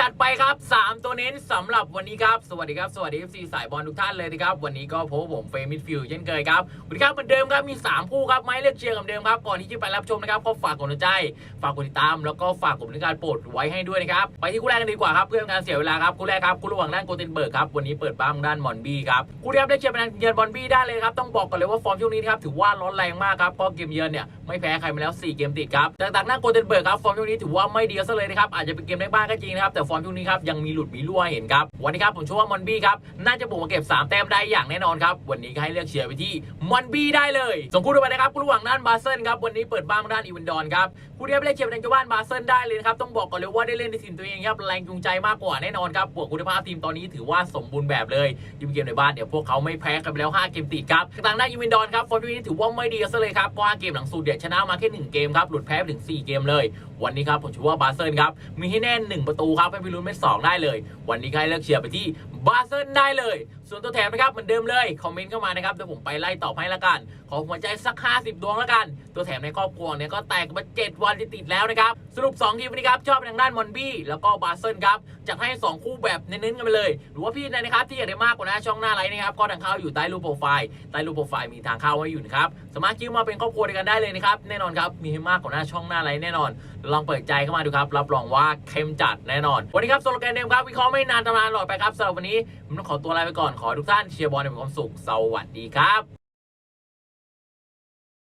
จัดไปครับ 3 ตัวเน้นสำหรับวันนี้ครับ สวัสดีครับ สวัสดี FC สายบอลทุกท่านเลยนะครับ วันนี้ก็พบผมเฟรมมิดฟิลเช่นเคยครับวันนี้ครับเหมือนเดิมครับมี 3 คู่ครับไม้เลือกเชียร์กับเดิมครับ ก่อนที่จะไปรับชมนะครับก็ฝากกดหัวใจ ฝากกดติดตาม แล้วก็ฝากกดบริการโปรดไว้ให้ด้วยนะครับ ไปที่คู่แรกกันดีกว่าครับ เพื่อนการเสียเวลาครับ คู่แรกครับ คู่ระหว่างด้านโกเทนเบิร์กครับ วันนี้เปิดบ้านด้านมอนบี้ครับ คู่ที่ครับได้เชียร์เป็นทางเยือนมอนบี้ได้เลยครับ ต้องบอกก่อนเลยว่าฟอร์มช่วงนี้ครับถือว่าร้อนแรงมากครับเพราะเกมเยือนเนี่ย ไม่แพ้ใครมาแล้ว 4 เกมติดครับแต่ต่างหน้าโกเทนเบิร์กครับฟอร์มช่วงนี้ถือว่าไม่ดีซะเลยนะครับอาจจะเป็นเกมในบ้านก็จริงนะครับแต่ฟอร์มช่วงนี้ครับยังมีหลุดมีรั่วเห็นครับวันนี้ครับผมเชื่อว่ามอนบี้ครับน่าจะบุกมาเก็บ 3 แต้มได้อย่างแน่นอนครับวันนี้ก็ให้เลือกเชียร์ไปที่มอนบี้ได้เลยส่งคู่ต่อไปนะครับคู่ระหว่างด้านบาเซิลครับวันนี้เปิดบ้านด้านอีวันดอนครับคู่ที่ได้ไปเล่นเชียร์เป็นทางเจ้าบ้านบาเซิลได้เลยครับต้องบอกก่อนเลยว่าได้เล่นในทีมตัวเองครับแรงจูงใจมากกว่าแน่นอนครับบวกคุณภาพทีมตอนนี้ถือว่าสมบูรณ์แบบเลยทีมเกมในบ้านเดี๋ยวพวกเขาไม่แพ้กันไปแล้ว 5 เกมติดครับทางด้านอีวันดอนครับฟอร์มนี้ถือว่าไม่ดีซะเลยครับเพราะว่าเกมหลังสุดเนี่ยชนะมาแค่หนึ่งเกมครับ หลุดแพ้ไปถึง 4 เกมเลย วันนี้ครับผมชื่อว่าบาเซิลครับ มีให้แน่หนึ่งประตูครับให้ไปลุ้นเป็นสองได้เลย วันนี้ให้เลือกเชียร์ไปที่บาเซิลได้เลย ส่วนตัวแถมนะครับเหมือนเดิมเลย คอมเมนต์เข้ามานะครับเดี๋ยวผมไปไล่ตอบให้ละกัน ขอหัวใจสัก 50 ดวงละกัน ตัวแถมในครอบครัวเนี่ยก็แตกมา 7 วันติดแล้วนะครับสรุป2ทีมวันนี้ครับชอบทางด้านมอนบี้แล้วก็บาเซิลครับ จะให้ 2 คู่แบบเน้นๆกันไปเลย หรือว่าพี่นะครับที่อยากได้มากกว่านะช่องหน้าไลน์นะครับก็ทางเข้าอยู่ใต้รูปโปรไฟล์ใต้รูปโปรไฟล์มีทางเข้าไว้อยู่นะครับสามารถคิดมาเป็นครอบครัวเดียวกันได้เลยนะครับแน่นอนครับมีให้มากกว่าหน้าช่องหน้าไลน์แน่นอน ลองเปิดใจเข้ามาดูครับรับรองว่าเข้มจัดแน่นอน วันนี้ครับโซโลแกนเดิมครับวิเคราะห์ไม่นานตำนานหลอดไปครับสำหรับวันนี้ผมต้องขอตัวลาไปก่อนขอทุกท่านเชียร์บอลในความสุขสวัสดีครับ